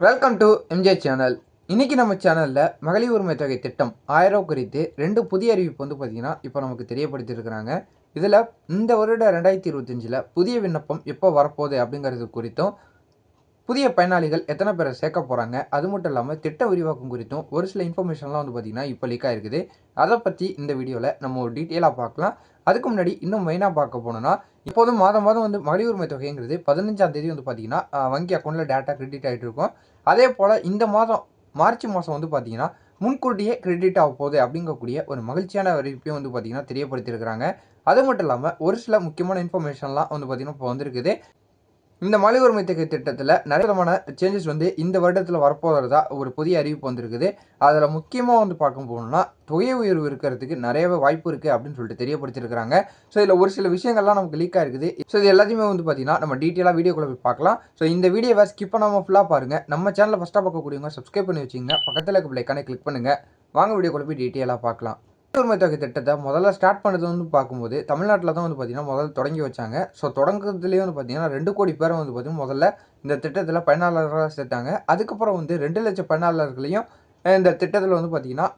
Welcome to MJ channel இன்னைக்கு நம்ம சேனலில் மகளிர் உரிமை தொகை திட்டம் ஆயிரம் குறித்து ரெண்டு புதிய அறிவிப்பு வந்து பார்த்தீங்கன்னா இப்போ நமக்கு தெரியப்படுத்தியிருக்கிறாங்க இதில் இந்த வருட ரெண்டாயிரத்தி இருபத்தஞ்சில் புதிய விண்ணப்பம் எப்போ வரப்போகுது அப்படிங்கிறது குறித்தும் புதிய பயனாளிகள் எத்தனை பேரை சேர்க்க போகிறாங்க அது மட்டும் இல்லாமல் திட்ட விரிவாக்கம் குறித்தும் ஒரு சில இன்ஃபர்மேஷன்லாம் வந்து பார்த்திங்கன்னா இப்போ லீக் அதை பற்றி இந்த வீடியோவில் நம்ம ஒரு டீட்டெயிலாக பார்க்கலாம் அதுக்கு முன்னாடி இன்னும் மெயினாக பார்க்க போனோம்னா இப்போதும் மாதம் மாதம் வந்து மகளிர் உரிமை தொகைங்கிறது பதினஞ்சாம் தேதி வந்து பார்த்திங்கன்னா வங்கி அக்கௌண்ட்டில் டேட்டா கிரெடிட் ஆகிட்டு இருக்கும். அதே போல் இந்த மாதம் மார்ச் மாதம் வந்து பார்த்திங்கன்னா முன்கூட்டியே கிரெடிட் ஆக போகுது அப்படிங்கக்கூடிய ஒரு மகிழ்ச்சியான அறிவிப்பையும் வந்து பார்த்திங்கன்னா தெரியப்படுத்தியிருக்கிறாங்க. அது மட்டும் இல்லாமல் ஒரு சில முக்கியமான இன்ஃபர்மேஷன்லாம் வந்து பார்த்திங்கன்னா இப்போ வந்திருக்குது. இந்த மலை உரிமை தொகை திட்டத்தில் நிறைய விதமான சேஞ்சஸ் வந்து இந்த வருடத்தில் வரப்போகிறதா ஒரு புதிய அறிவிப்பு வந்திருக்குது. அதில் முக்கியமாக வந்து பார்க்க போகணும்னா தொகை உயர்வு இருக்கிறதுக்கு நிறையவே வாய்ப்பு இருக்குது அப்படின்னு சொல்லிட்டு தெரியப்படுத்திருக்கிறாங்க ஸோ இதில் ஒரு சில விஷயங்கள்லாம் நமக்கு லீக் ஆயிருக்குது ஸோ இது எல்லாத்தையுமே வந்து பார்த்தீங்கன்னா நம்ம டீட்டெயிலாக வீடியோக்குள்ளே போய் பார்க்கலாம். ஸோ இந்த வீடியோவை ஸ்கிப் பண்ணாமல் ஃபுல்லாக பாருங்கள் நம்ம சேனலில் ஃபஸ்ட்டாக பார்க்கக்கூடியவங்க சப்ஸ்கிரைப் பண்ணி வச்சிங்க பக்கத்தில் இருக்க பிள்ளைக்கான கிளிக் பண்ணுங்கள் வாங்க வீடியோக்குள்ளே போய் டீட்டெயிலாக பார்க்கலாம். உரிமை தொகை திட்டத்தை முதல்ல ஸ்டார்ட் பண்ணது வந்து பார்க்கும்போது தமிழ்நாட்டில் தான் வந்து பார்த்தீங்கன்னா முதல்ல தொடங்கி வச்சாங்க. ஸோ தொடங்குறதுலேயே வந்து பார்த்தீங்கன்னா ரெண்டு கோடி பேரை வந்து பார்த்தீங்கன்னா முதல்ல இந்த திட்டத்தில் பயனாளர்களாக சேர்த்தாங்க. அதுக்கப்புறம் வந்து ரெண்டு லட்சம் பயனாளர்களையும் இந்த திட்டத்தில் வந்து பார்த்தீங்கன்னா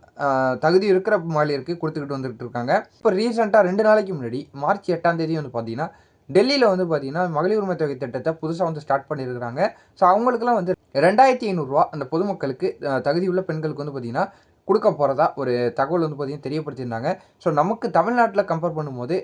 தகுதி இருக்கிற மகளிருக்கு கொடுத்துக்கிட்டு வந்துட்டு இருக்காங்க. இப்போ ரீசெண்டாக ரெண்டு நாளைக்கு முன்னாடி மார்ச் எட்டாம் தேதி வந்து பார்த்தீங்கன்னா டெல்லியில் வந்து பார்த்தீங்கன்னா மகளிர் உரிமை தொகை திட்டத்தை புதுசாக வந்து ஸ்டார்ட் பண்ணியிருக்கிறாங்க ஸோ அவங்களுக்குலாம் வந்து ரெண்டாயிரத்தி ஐநூறுரூவா அந்த பொதுமக்களுக்கு தகுதியுள்ள பெண்களுக்கு வந்து பார்த்தீங்கன்னா கொடுக்க போகிறதா ஒரு தகவல் வந்து பார்த்திங்கன்னா தெரியப்படுத்தியிருந்தாங்க. ஸோ நமக்கு தமிழ்நாட்டில் கம்பேர் பண்ணும்போது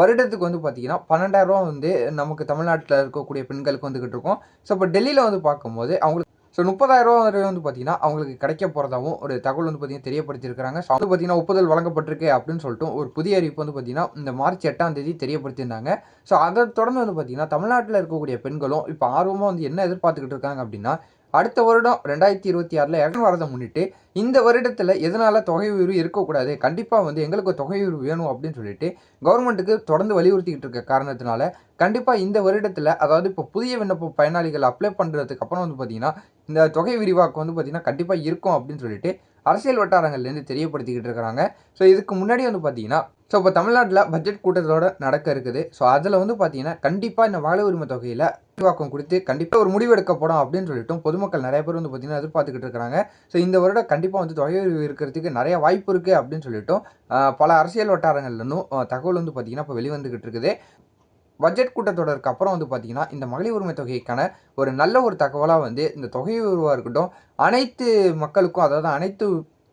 வருடத்துக்கு வந்து பார்த்தீங்கன்னா பன்னெண்டாயிரரூவா வந்து நமக்கு தமிழ்நாட்டில் இருக்கக்கூடிய பெண்களுக்கு வந்துக்கிட்டு இருக்கும். ஸோ இப்போ டெல்லியில் வந்து பார்க்கும்போது அவங்களுக்கு ஸோ முப்பதாயிரரூவா வரை வந்து பார்த்தீங்கன்னா அவங்களுக்கு கிடைக்க போகிறதாவும் ஒரு தகவல் வந்து பார்த்திங்கன்னா தெரியப்படுத்தியிருக்கிறாங்க. ஸோ வந்து பார்த்தீங்கன்னா ஒப்புதல் வழங்கப்பட்டிருக்கு அப்படின்னு சொல்லிட்டு ஒரு புதிய அறிவிப்பு வந்து பார்த்தீங்கன்னா இந்த மார்ச் எட்டாம் தேதி தெரியப்படுத்தியிருந்தாங்க. ஸோ அதை தொடர்ந்து வந்து பார்த்தீங்கன்னா தமிழ்நாட்டில் இருக்கக்கூடிய பெண்களும் இப்போ ஆர்வமாக வந்து என்ன எதிர்பார்த்துக்கிட்டு இருக்காங்க அப்படின்னா அடுத்த வருடம் ரெண்டாயிரத்தி இருபத்தி ஆறில் இரநூறு வரதை முன்னிட்டு இந்த வருடத்தில் எதனால் தொகை உயர்வு இருக்கக்கூடாது? கண்டிப்பாக வந்து எங்களுக்கு தொகை உயர்வு வேணும் அப்படின்னு சொல்லிட்டு கவர்மெண்ட்டுக்கு தொடர்ந்து வலியுறுத்திக்கிட்டு இருக்க காரணத்தினால கண்டிப்பாக இந்த வருடத்தில் அதாவது இப்போ புதிய விண்ணப்ப பயனாளிகள் அப்ளை பண்ணுறதுக்கு அப்புறம் வந்து பார்த்தீங்கன்னா இந்த தொகை விரிவாக்கம் வந்து பார்த்திங்கன்னா கண்டிப்பாக இருக்கும் அப்படின்னு சொல்லிட்டு அரசியல் வட்டாரங்கள்லேருந்து தெரியப்படுத்திக்கிட்டு இருக்கிறாங்க. ஸோ இதுக்கு முன்னாடி வந்து பார்த்தீங்கன்னா ஸோ இப்போ தமிழ்நாட்டில் பட்ஜெட் கூட்டத்தோட நடக்க இருக்குது. ஸோ அதில் வந்து பார்த்தீங்கன்னா கண்டிப்பாக இந்த வாழை உரிமை தொகையில் விரிவாக்கம் கொடுத்து கண்டிப்பாக ஒரு முடிவு எடுக்கப்படும் அப்படின்னு சொல்லிட்டு பொதுமக்கள் நிறைய பேர் வந்து பார்த்தீங்கன்னா எதிர்பார்த்துக்கிட்டு இருக்காங்க ஸோ இந்த வருடம் கண்டிப்பாக வந்து தொகை உரிமை இருக்கிறதுக்கு நிறைய வாய்ப்பு இருக்குது அப்படின்னு சொல்லிட்டும் பல அரசியல் வட்டாரங்கள்லேருந்தும் தகவல் வந்து பார்த்தீங்கன்னா இப்போ வெளிவந்துக்கிட்டு இருக்குது. பட்ஜெட் கூட்டத்தொடருக்கு அப்புறம் வந்து பார்த்தீங்கன்னா இந்த மகளிர் உரிமை தொகைக்கான ஒரு நல்ல ஒரு தகவலாக வந்து இந்த தொகை உருவாக இருக்கட்டும் அனைத்து மக்களுக்கும் அதாவது அனைத்து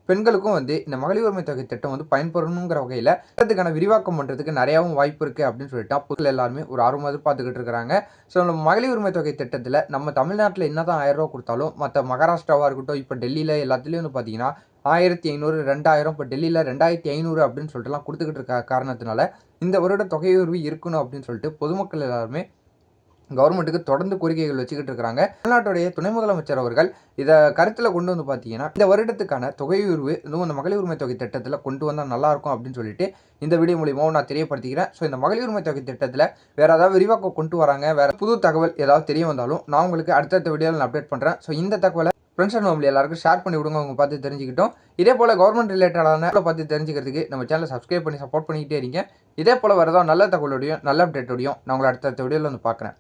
பெண்களுக்கும் வந்து இந்த மகளிர் உரிமை தொகை திட்டம் வந்து பயன்பெறணுங்கிற வகையில் திட்டத்துக்கான விரிவாக்கம் பண்ணுறதுக்கு நிறையாவும் வாய்ப்பு இருக்குது அப்படின்னு சொல்லிட்டு அப்போது எல்லாருமே ஒரு ஆர்வம் எதிர்பார்த்துக்கிட்டு இருக்கிறாங்க. ஸோ நம்ம மகளிர் உரிமை தொகை திட்டத்தில் நம்ம தமிழ்நாட்டில் என்ன தான் ஆயிரம் ரூபா கொடுத்தாலும் மற்ற மகாராஷ்டிராவாக இருக்கட்டும் இப்போ டெல்லியில் எல்லாத்துலேயும் வந்து பார்த்தீங்கன்னா ஆயிரத்தி ஐநூறு ரெண்டாயிரம் இப்போ டெல்லியில் ரெண்டாயிரத்தி ஐநூறு அப்படின்னு சொல்லிட்டுலாம் கொடுத்துக்கிட்டு இருக்க காரணத்தினால இந்த வருட தொகை இருக்கணும் அப்படின்னு சொல்லிட்டு பொதுமக்கள் எல்லாருமே கவர்மெண்ட்டுக்கு தொடர்ந்து கோரிக்கைகள் வச்சுக்கிட்டு இருக்கிறாங்க. தமிழ்நாட்டுடைய துணை முதலமைச்சர் அவர்கள் இதை கருத்தில் கொண்டு வந்து பார்த்தீங்கன்னா இந்த வருடத்துக்கான தொகை உயர்வு இதுவும் இந்த மகளிர் உரிமை தொகை திட்டத்தில் கொண்டு வந்தால் நல்லாயிருக்கும் அப்படின்னு சொல்லிட்டு இந்த வீடியோ மூலியமாக நான் தெரியப்படுத்திக்கிறேன். ஸோ இந்த மகளிர் உரிமை தொகை திட்டத்தில் வேறு ஏதாவது விரிவாக்கம் கொண்டு வராங்க வேறு புது தகவல் ஏதாவது தெரிய வந்தாலும் நான் உங்களுக்கு அடுத்தடுத்த வீடியோவில் நான் அப்டேட் பண்ணுறேன் ஸோ இந்த தகவலை ஃப்ரெண்ட்ஸ் அண்ட் ஃபேமிலி எல்லாருக்கும் ஷேர் பண்ணி விடுங்க. அவங்க பார்த்து தெரிஞ்சுக்கிட்டோம். இதே போல் கவர்மெண்ட் ரிலேட்டடான பார்த்து தெரிஞ்சுக்கிறதுக்கு நம்ம சேனலை சப்ஸ்கிரைப் பண்ணி சப்போர்ட் பண்ணிக்கிட்டே இருங்க. இதே போல் வரதான் நல்ல தகவலோடையும் நல்ல அப்டேட்டோடையும் நான் உங்களை அடுத்தடுத்த வீடியோவில் வந்து பார்க்குறேன்.